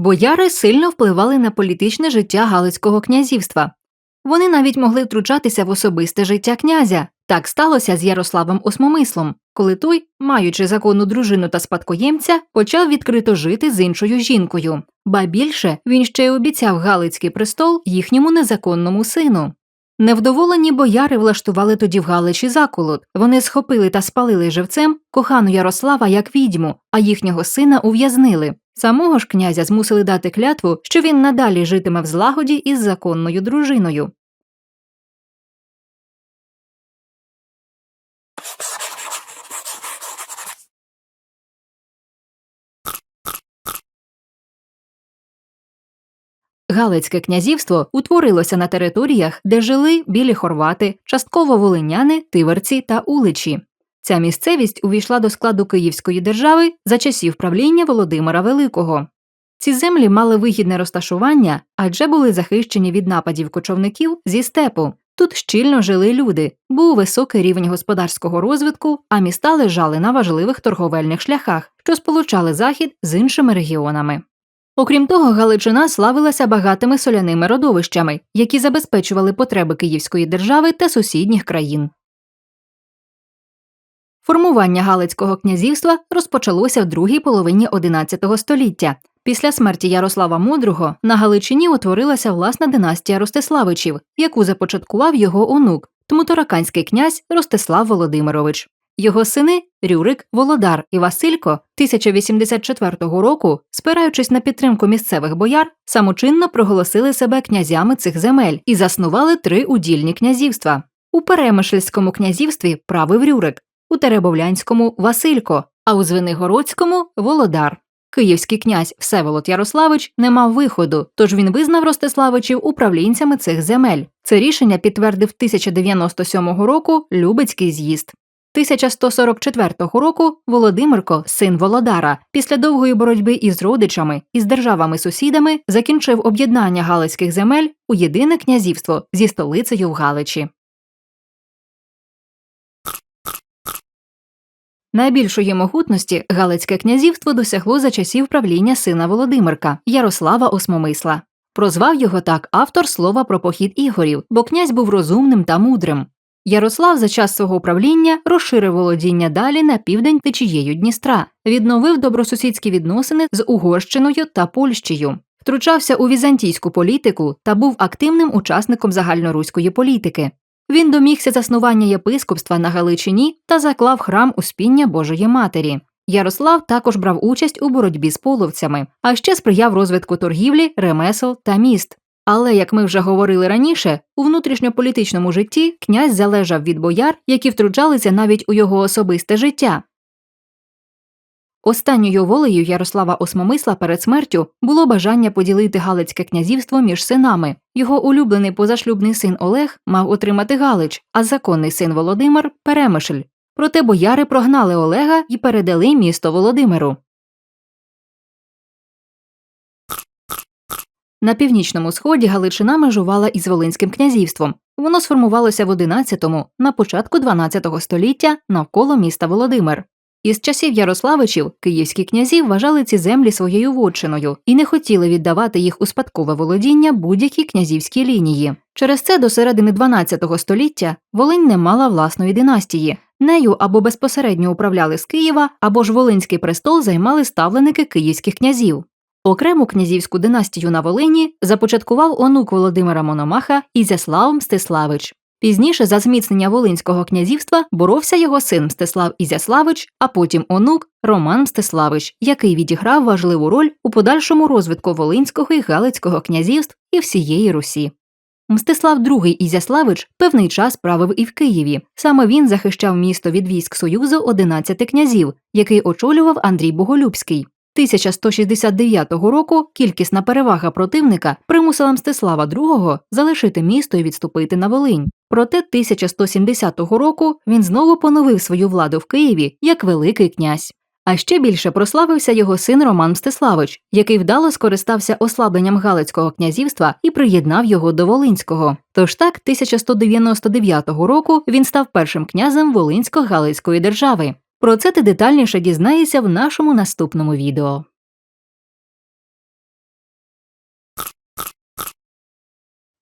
Бояри сильно впливали на політичне життя Галицького князівства. Вони навіть могли втручатися в особисте життя князя. Так сталося з Ярославом Осмомислом, коли той, маючи законну дружину та спадкоємця, почав відкрито жити з іншою жінкою. Ба більше він ще й обіцяв Галицький престол їхньому незаконному сину. Невдоволені бояри влаштували тоді в Галичі заколот. Вони схопили та спалили живцем кохану Ярослава як відьму, а їхнього сина ув'язнили. Самого ж князя змусили дати клятву, що він надалі житиме в злагоді із законною дружиною. Галицьке князівство утворилося на територіях, де жили білі хорвати, частково волиняни, тиверці та уличі. Ця місцевість увійшла до складу Київської держави за часів правління Володимира Великого. Ці землі мали вигідне розташування, адже були захищені від нападів кочовників зі степу. Тут щільно жили люди, був високий рівень господарського розвитку, а міста лежали на важливих торговельних шляхах, що сполучали захід з іншими регіонами. Окрім того, Галичина славилася багатими соляними родовищами, які забезпечували потреби Київської держави та сусідніх країн. Формування Галицького князівства розпочалося в другій половині XI століття. Після смерті Ярослава Мудрого на Галичині утворилася власна династія Ростиславичів, яку започаткував його онук, тмутораканський князь Ростислав Володимирович. Його сини Рюрик, Володар і Василько 1084 року, спираючись на підтримку місцевих бояр, самочинно проголосили себе князями цих земель і заснували три удільні князівства. У Перемишльському князівстві правив Рюрик, у Теребовлянському Василько, а у Звенигородському Володар. Київський князь Всеволод Ярославич не мав виходу, тож він визнав Ростиславичів управлінцями цих земель. Це рішення підтвердив 1097 року Любецький з'їзд. 1144 року Володимирко, син Володара, після довгої боротьби із родичами і з державами-сусідами закінчив об'єднання Галицьких земель у єдине князівство зі столицею в Галичі. Найбільшої могутності Галицьке князівство досягло за часів правління сина Володимирка Ярослава Осмомисла. Прозвав його так автор слова про похід ігорів, бо князь був розумним та мудрим. Ярослав за час свого правління розширив володіння далі на південь течією Дністра, відновив добросусідські відносини з Угорщиною та Польщею, втручався у візантійську політику та був активним учасником загальноруської політики. Він домігся заснування єпископства на Галичині та заклав храм Успіння Божої Матері. Ярослав також брав участь у боротьбі з половцями, а ще сприяв розвитку торгівлі, ремесел та міст. Але, як ми вже говорили раніше, у внутрішньополітичному житті князь залежав від бояр, які втручалися навіть у його особисте життя. Останньою волею Ярослава Осмомисла перед смертю було бажання поділити Галицьке князівство між синами. Його улюблений позашлюбний син Олег мав отримати Галич, а законний син Володимир Перемишль. Проте бояри прогнали Олега і передали місто Володимиру. На північному сході Галичина межувала із Волинським князівством. Воно сформувалося в 11-му, на початку 12-го століття навколо міста Володимир. Із часів Ярославичів київські князі вважали ці землі своєю вотчиною і не хотіли віддавати їх у спадкове володіння будь-якій князівській лінії. Через це до середини 12 століття Волинь не мала власної династії. Нею або безпосередньо управляли з Києва, або ж Волинський престол займали ставленики київських князів. Окрему князівську династію на Волині започаткував онук Володимира Мономаха Ізяслав Мстиславич. Пізніше за зміцнення Волинського князівства боровся його син Мстислав Ізяславич, а потім онук Роман Мстиславич, який відіграв важливу роль у подальшому розвитку Волинського і Галицького князівств і всієї Русі. Мстислав II Ізяславич певний час правив і в Києві. Саме він захищав місто від військ Союзу 11 князів, який очолював Андрій Боголюбський. 1169 року кількісна перевага противника примусила Мстислава II залишити місто і відступити на Волинь. Проте 1170 року він знову поновив свою владу в Києві як Великий князь. А ще більше прославився його син Роман Мстиславич, який вдало скористався ослабленням Галицького князівства і приєднав його до Волинського. Тож так, 1199 року він став першим князем Волинсько-Галицької держави. Про це ти детальніше дізнаєшся в нашому наступному відео.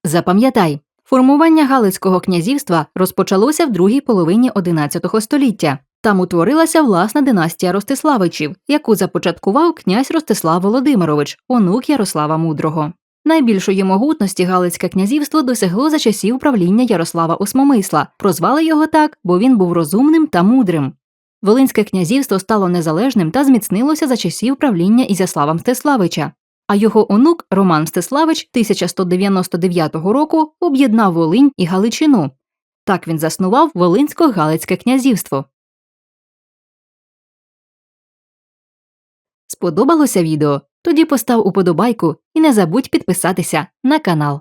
Запам'ятай, формування Галицького князівства розпочалося в другій половині XI століття. Там утворилася власна династія Ростиславичів, яку започаткував князь Ростислав Володимирович, онук Ярослава Мудрого. Найбільшої могутності Галицьке князівство досягло за часів правління Ярослава Осмомисла. Прозвали його так, бо він був розумним та мудрим. Волинське князівство стало незалежним та зміцнилося за часів правління Ізяслава Мстиславича. А його онук Роман Мстиславич 1199 року об'єднав Волинь і Галичину. Так він заснував Волинсько-Галицьке князівство. Сподобалося відео? Тоді постав уподобайку і не забудь підписатися на канал.